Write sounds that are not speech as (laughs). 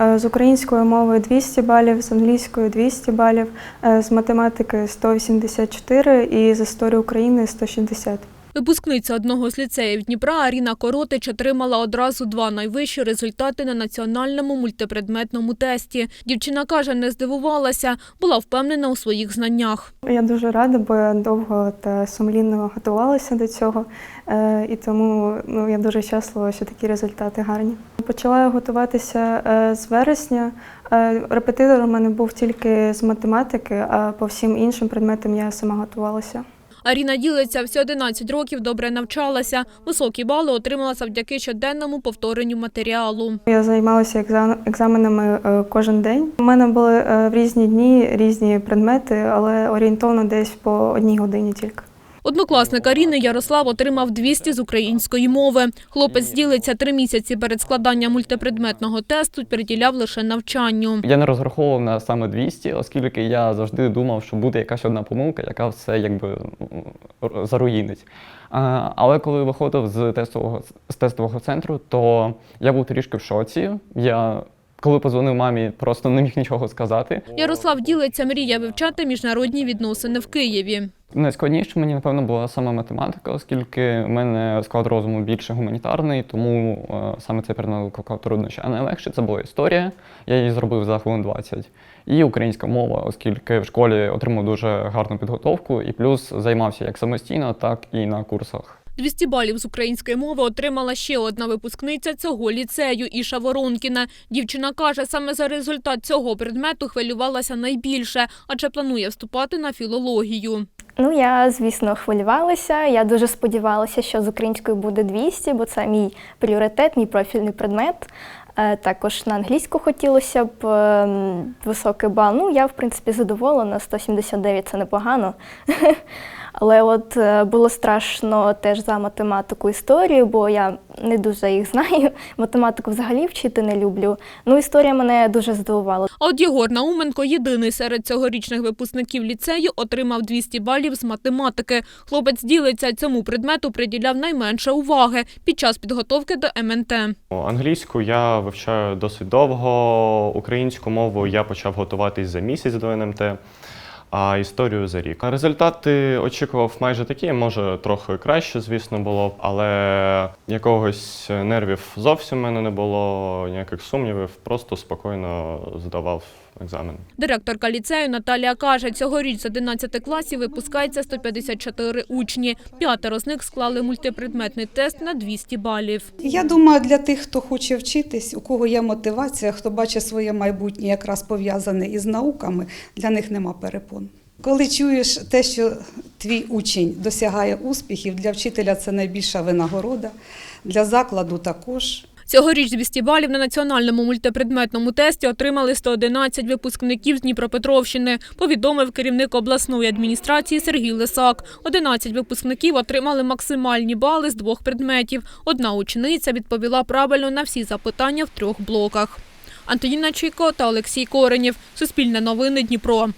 Е, З української мови 200 балів, з англійської 200 балів, е, з математики 184 і з історії України 160. Випускниця одного з ліцеїв Дніпра Аріна Коротич отримала одразу два найвищі результати на національному мультипредметному тесті. Дівчина каже, не здивувалася, була впевнена у своїх знаннях. Я дуже рада, бо я довго та сумлінно готувалася до цього, е, і тому ну, я дуже щаслива, що такі результати гарні. Почала готуватися е, з вересня. Е, Репетитор у мене був тільки з математики, а по всім іншим предметам я сама готувалася. Аріна ділиться, всі 11 років добре навчалася. Високі бали отримала завдяки щоденному повторенню матеріалу. Я займалася екзам- екзаменами е, кожен день. У мене були е, в різні дні різні предмети, але орієнтовно десь по одній годині тільки. Однокласник Аріни Ярослав отримав 200 з української мови. Хлопець ділиться три місяці перед складанням мультипредметного тесту, приділяв лише навчанню. Я не розраховував на саме 200, оскільки я завжди думав, що буде якась одна помилка, яка все якби заруїнить. Але коли виходив з тестового з тестового центру, то я був трішки в шоці. Я коли позвонив мамі, просто не міг нічого сказати. Ярослав ділиться, мріє вивчати міжнародні відносини в Києві. Найскладніше мені, напевно, була саме математика, оскільки в мене склад розуму більше гуманітарний, тому е, саме цей предмет викликав труднощі. А найлегше це була історія. Я її зробив за хвилин 20. І українська мова, оскільки в школі отримав дуже гарну підготовку і плюс займався як самостійно, так і на курсах. 200 балів з української мови отримала ще одна випускниця цього ліцею Іша Воронкіна. Дівчина каже, саме за результат цього предмету хвилювалася найбільше, адже планує вступати на філологію. Ну, я, звісно, хвилювалася. Я дуже сподівалася, що з українською буде 200, бо це мій пріоритет, мій профільний предмет. Е, Також на англійську хотілося б ем, високий бал. Ну, я, в принципі, задоволена. 179 це непогано. (laughs) Але от е, було страшно теж за математику історію, бо я не дуже їх знаю. (laughs) Математику взагалі вчити не люблю. Ну, історія мене дуже здивувала. А от Єгор Науменко, єдиний серед цьогорічних випускників ліцею, отримав 200 балів з математики. Хлопець ділиться, цьому предмету приділяв найменше уваги під час підготовки до МНТ. Англійську я вивчаю досить довго. Українську мову я почав готуватись за місяць до НМТ, а історію за рік. Результати очікував майже такі, може трохи краще, звісно, було, але якогось нервів зовсім в мене не було, ніяких сумнівів, просто спокійно здавав екзамен. Директорка ліцею Наталія каже, цьогоріч з 11 класів випускається 154 учні. П'ятеро з них склали мультипредметний тест на 200 балів. Я думаю, для тих, хто хоче вчитись, у кого є мотивація, хто бачить своє майбутнє якраз пов'язане із науками, для них нема перепон. Коли чуєш те, що твій учень досягає успіхів, для вчителя це найбільша винагорода, для закладу також. Цьогоріч 200 балів на національному мультипредметному тесті отримали 111 випускників з Дніпропетровщини, повідомив керівник обласної адміністрації Сергій Лисак. 11 випускників отримали максимальні бали з двох предметів. Одна учениця відповіла правильно на всі запитання в трьох блоках. Антоніна Чайко та Олексій Коренєв. Суспільне новини Дніпро.